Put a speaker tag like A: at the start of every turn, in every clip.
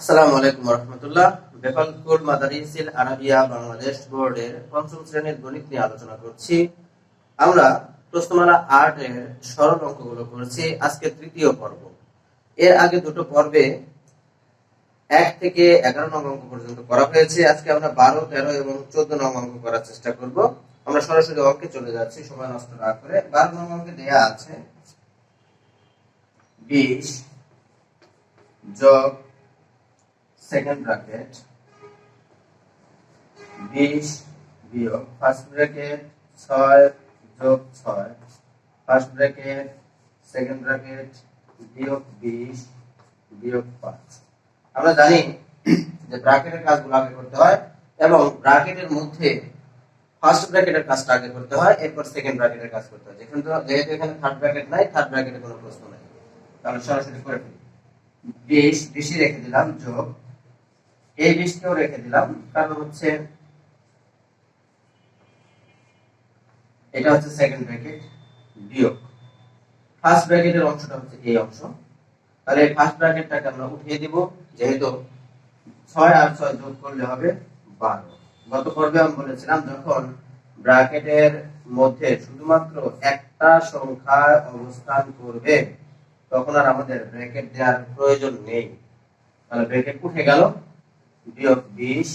A: আসসালামু আলাইকুম রহমতুল্লাহ বেফালকুল মাদারিসিল আরাবিয়া বাংলাদেশ বোর্ডের পঞ্চম শ্রেণির গণিত নিয়ে আলোচনা করছি। আমরা প্রশ্নমালা আট এর সরল অঙ্কগুলো করছি। আজকে তৃতীয় পর্ব। এর আগে দুটো পর্বে এক থেকে এগারো নং অঙ্ক পর্যন্ত করা হয়েছে। আজকে আমরা বারো, তেরো এবং চোদ্দ নং অঙ্ক করার চেষ্টা করব। আমরা সরাসরি অঙ্কে চলে যাচ্ছি, সময় নষ্ট না করে। বারো নং অঙ্কে দেয়া আছে, বিশ যোগ সেকেন্ড ব্র্যাকেট বিশ বিয়োগ ফার্স্ট ব্র্যাকেট ছয়, যোগ ছয়। ফার্স্ট ব্র্যাকেট সেকেন্ড ব্র্যাকেট বিয়োগ বিশ, বিয়োগ পাঁচ। আমরা জানি যে ব্র্যাকেটের কাজগুলো আগে করতে হয় এবং ব্র্যাকেটের মধ্যে ফার্স্ট ব্র্যাকেটের কাজটা আগে করতে হয়, এরপর সেকেন্ড ব্র্যাকেটের কাজ করতে হয়। যেখানে যেহেতু এখানে থার্ড ব্র্যাকেট নাই থার্ড ব্র্যাকেটে কোনো প্রশ্ন নাই। তাহলে সরাসরি করে ফেলি। বিশ বেশি রেখে দিলাম, যোগ এই বিশকেও রেখে দিলাম। কারণ হচ্ছে, এটা হচ্ছে সেকেন্ড ব্র্যাকেট বিয়োগ। ফার্স্ট ব্র্যাকেটের অংশটা হচ্ছে এই অংশ। তাহলে এই ফার্স্ট ব্র্যাকেটটাকে আমরা উঠিয়ে দিব, যেহেতু ছয় আর ছয় যোগ করলে হবে বারো। গত পর্বে আমি বলেছিলাম, যখন ব্র্যাকেটের মধ্যে শুধুমাত্র একটা সংখ্যা অবস্থান করবে, তখন আর আমাদের ব্র্যাকেট দেওয়ার প্রয়োজন নেই। তাহলে ব্র্যাকেট উঠে গেল। বিয়োগ বিশ,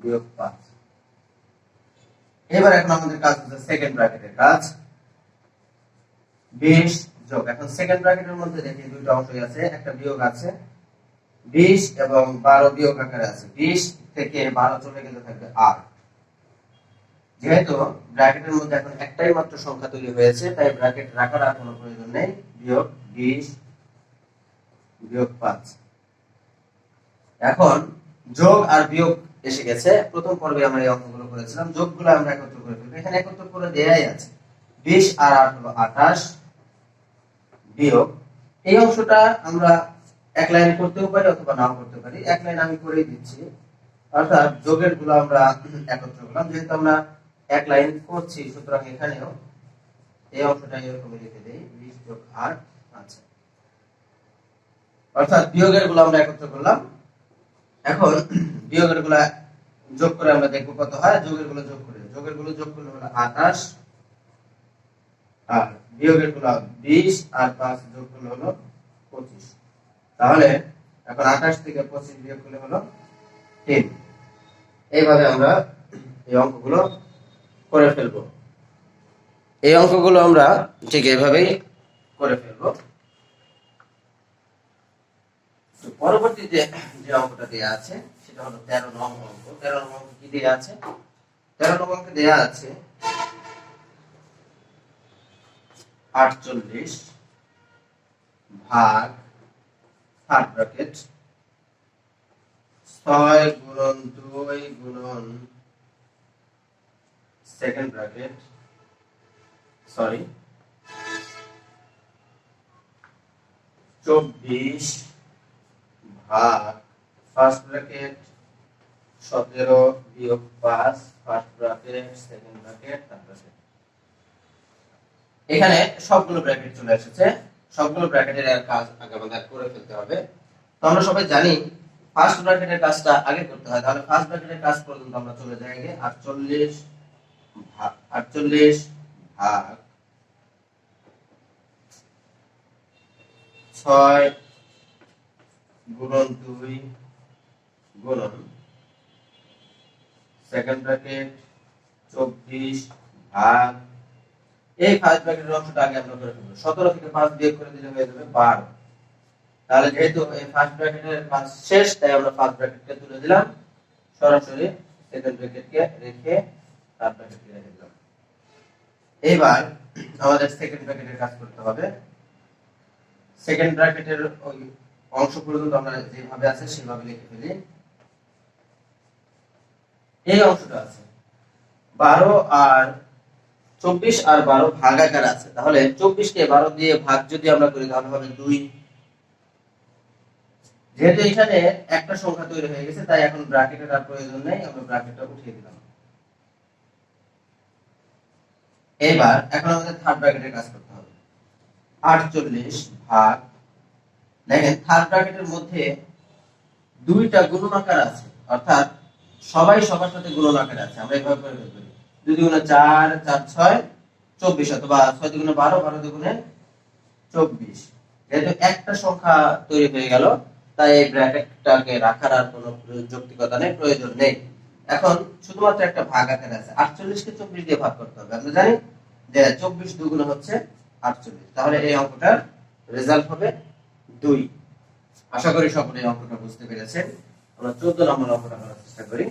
A: বিয়োগ পাঁচ। এবার এখন আমাদের কাজ হচ্ছে সেকেন্ড ব্র্যাকেটের কাজ। বিশ যোগ, এখন সেকেন্ড ব্র্যাকেটের মধ্যে দেখি দুইটা অংশই আছে, একটা বিয়োগ আছে। বিশ এবং বারো বিয়োগ আকারে আছে। বিশ থেকে বারো চলে গেলে থাকবে আট। যেহেতু ব্র্যাকেটের মধ্যে এখন একটাই মাত্র সংখ্যা তৈরি হয়েছে, তাই ব্র্যাকেট রাখার আর কোনো প্রয়োজন নেই। বিয়োগ বিশ, বিয়োগ পাঁচ। এখন যোগ আর বিয়োগ এসে গেছে। প্রথম পর্বে আমরা এই অঙ্কগুলো করেছিলাম। যোগগুলো আমরা একত্র করে ফেলব। এখানে একত্র করে দেয়াই আছে। বিশ আর আট হলো আঠাশ। বিয়োগ। এই অংশটা আমরা এক লাইন করতেও পারি অথবা নাও করতে পারি। এক লাইন আমি করেই দিচ্ছি। অর্থাৎ যোগেরগুলো আমরা একত্র করলাম। যেহেতু আমরা এক লাইন করছি, সুতরাং এখানেও এই অংশটা এরকম লিখে দিই। বিশ যোগ আট আচ্ছা। অর্থাৎ বিয়োগেরগুলো আমরা একত্র করলাম। এখন বিয়োগেরগুলা যোগ করে আমরা দেখব কত হয় যোগেরগুলো যোগ করে। যোগেরগুলো যোগ করলে হলো আঠাশ, আর বিয়োগেরগুলো বিশ, আর পাঁচ যোগ করলে হলো পঁচিশ। তাহলে এখন আঠাশ থেকে পঁচিশ বিয়োগ করলে হলো তিন। এইভাবে আমরা এই অঙ্কগুলো করে ফেলব। এই অঙ্কগুলো আমরা ঠিক এইভাবেই করে ফেলব। তো পরবর্তীতে যে অঙ্কটা দেয়া আছে, সেটা হলো তেরো নং অঙ্ক। তেরো নং অঙ্ক কি দেয়া আছে? তেরো নং অঙ্কে দেয়া আছে আটচল্লিশ ভাগ থার্ড ব্র্যাকেট ছয় গুণন দুই গুণন সেকেন্ড ব্র্যাকেট সরি চব্বিশ ভাগ ফার্স্ট ব্র্যাকেট সতেরো বিয়োগ পাঁচ first bracket second bracket third এখানে সবগুলো ব্র্যাকেট চলে এসেছে। সবগুলো ব্র্যাকেটের কাজ আগে আমাদের করে ফেলতে হবে। তো আমরা সবাই জানি ফার্স্ট ব্র্যাকেটের কাজটা আগে করতে হয়। তাহলে ফার্স্ট ব্র্যাকেটের কাজ পর্যন্ত আমরা চলে যাই আগে। আটচল্লিশ আটচল্লিশ ভাগ ছয় গুণন দুই, গুণন সেকেন্ড ব্র্যাকেট চব্বিশ ভাগ, এই ফার্স্ট ব্র্যাকেটের অংশটা আগে আমরা করে ফেলব সতেরো থেকে পাঁচ বিয়োগ করে দিলে হয়ে যাবে বারো। তাহলে যেহেতু এই ফার্স্ট ব্র্যাকেটের কাজ শেষ, তাই আমরা ফার্স্ট ব্র্যাকেটকে তুলে দিলাম। সরাসরি সেকেন্ড ব্র্যাকেটকে রেখে থার্ড ব্র্যাকেটকে রেখে দিলাম। এবার আমাদের সেকেন্ড ব্র্যাকেটের কাজ করতে হবে। সেকেন্ড ব্র্যাকেটের ওই অংশ পর্যন্ত আমরা যেভাবে আছে, সেভাবে লিখে ফেলি। এই অংশটা আছে। বারো আর চব্বিশ আর বারো ভাগাকার আছে। তাহলে চব্বিশকে বারো দিয়ে ভাগ যদি আমরা করি, তাহলে হবে দুই। যেহেতু এখানে একটা সংখ্যা তৈরি হয়ে গেছে, তাই এখন ব্র্যাকেটের আর প্রয়োজন নেই, আমরা ব্র্যাকেটটা উঠিয়ে দিলাম। এবার এখন আমাদের থার্ড ব্র্যাকেটের কাজ করতে হবে। আটচল্লিশ ভাগ দেখেন থার্ড ব্র্যাকেটের মধ্যে
B: দুইটা গুণনাকার আছে। অর্থাৎ সবাই সবার সাথে গুণনাকার আছে। আমরা এভাবে করে বের করি। দুই দুগুণে চার চার ছয়, চব্বিশ, অথবা ছয় দুগুণে বারো বারো দুগুণে চব্বিশ। যেহেতু একটা সংখ্যা তৈরি হয়ে গেল, তাই এই ব্র্যাকেটটাকে রাখার আর কোনো যৌক্তিকতা নেই, প্রয়োজন নেই। এখন শুধুমাত্র একটা ভাগ আকারে আছে। আটচল্লিশকে চব্বিশ দিয়ে ভাগ করতে হবে। আমরা জানি যে চব্বিশ দুগুণ হচ্ছে আটচল্লিশ। তাহলে এই অঙ্কটার রেজাল্ট হবে দুই। আশা করি সকলে অঙ্কটা বুঝতে পেরেছেন। আমরা চোদ্দ নম্বর অঙ্কটা করার চেষ্টা করি।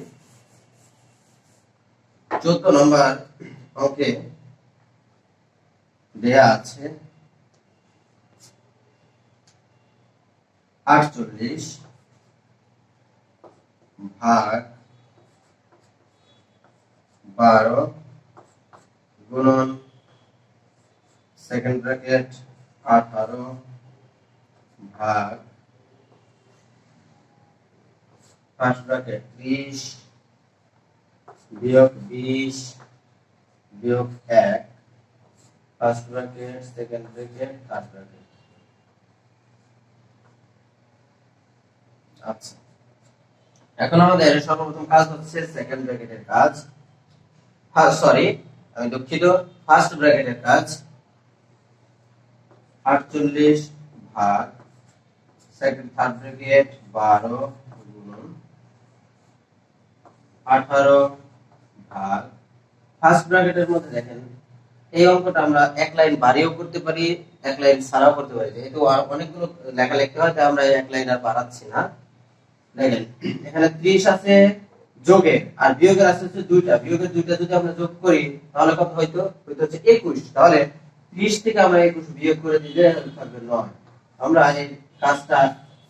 B: চোদ্দ নম্বর অঙ্কে দেয়া আছে আটচল্লিশ ভাগ বারো গুণন সেকেন্ড ব্র্যাকেট আঠারো ভাগ ফার্স্ট ব্র্যাকেট ত্রিশ বিয়োগ বিশ বিয়োগ এক first bracket second bracket third bracket আচ্ছা। এখন আমাদের সর্বপ্রথম কাজ হচ্ছে সেকেন্ড ব্র্যাকেটের কাজ। হ্যাঁ সরি আমি দুঃখিত। ফার্স্ট ব্র্যাকেটের কাজ। আটচল্লিশ ভাগ সেকেন্ড থার্ড ব্র্যাকেট বারো গুণন আঠারো ভাগ। ফার্স্ট ব্র্যাকেটের মধ্যে দেখেন, এই অঙ্কটা আমরা এক লাইন বাড়িয়েও করতে পারি, এক লাইন ছাড়াও করতে পারি। যেহেতু অনেকগুলো লেখা লিখতে হয়, তাই আমরা এক লাইন আর বাড়াচ্ছি না। দেখেন, এখানে ত্রিশ আছে যোগে আর বিয়োগের আছে হচ্ছে দুইটা। বিয়োগের দুইটা যদি আমরা যোগ করি, তাহলে কত হইতো? হইতো হচ্ছে একুশ। তাহলে ত্রিশ থেকে আমরা একুশ বিয়োগ করে দিলে থাকবে নয়। আমরা এই কাজটা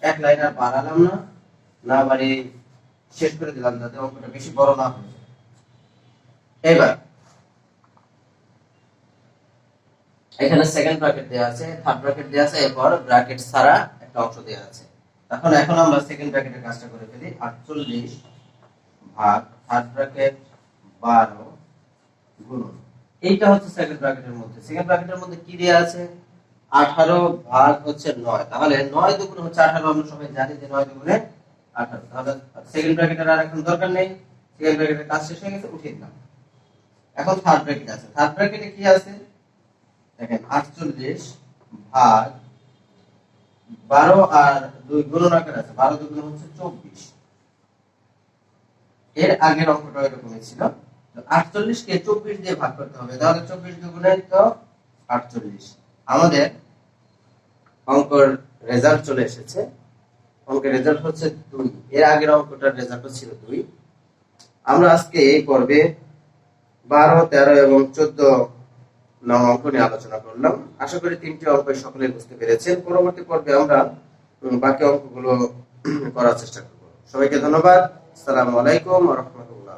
B: এক লাইন আর বাড়ালাম না। না বাড়ি শেষ করে দিলাম যাতে অঙ্কটা বেশি বড় না হয়ে। এবার এখানে সেকেন্ড ব্র্যাকেট দেওয়া আছে থার্ড ব্র্যাকেট দেওয়া আছে, এরপর ব্র্যাকেট ছাড়া একটা অংশ দেওয়া আছে। এখন এখন আমরা সেকেন্ড ব্র্যাকেটের কাজটা করে ফেলি। আটচল্লিশ ভাগ থার্ড ব্র্যাকেট বারো গুণন এইটা হচ্ছে সেকেন্ড ব্র্যাকেটের মধ্যে। সেকেন্ড ব্র্যাকেটের মধ্যে কি দেওয়া আছে? আঠারো ভাগ হচ্ছে নয়। তাহলে নয় দুগুণ হচ্ছে আঠারো, আমরা সবাই জানি যে নয় দুগুণে আঠারো। তাহলে সেকেন্ড ব্র্যাকেটের আর এখন দরকার নেই। সেকেন্ড শেষ হয়ে গেছে এখন থার্ড আছে। থার্ড কি আছে? দেখেন, আটচল্লিশ ভাগ বারো আর দুই আকার আছে। বারো হচ্ছে চব্বিশ। এর আগের অঙ্কটা এরকমই ছিল। আটচল্লিশ কে চব্বিশ দিয়ে ভাগ করতে হবে। তাহলে চব্বিশ দুগুণে তো আটচল্লিশ। আমাদের অঙ্কর রেজাল্ট চলে এসেছে। অঙ্কের রেজাল্ট হচ্ছে দুই। এর আগের অঙ্কটার রেজাল্ট ছিল দুই। আমরা আজকে এই পর্বে বারো, তেরো এবং চোদ্দ নং অঙ্ক নিয়ে আলোচনা করলাম। আশা করি তিনটি অঙ্ক সকলে বুঝতে পেরেছেন। পরবর্তী পর্বে আমরা বাকি অঙ্কগুলো করার চেষ্টা করব। সবাইকে ধন্যবাদ। আসসালামু আলাইকুম রহমতুল্লাহ।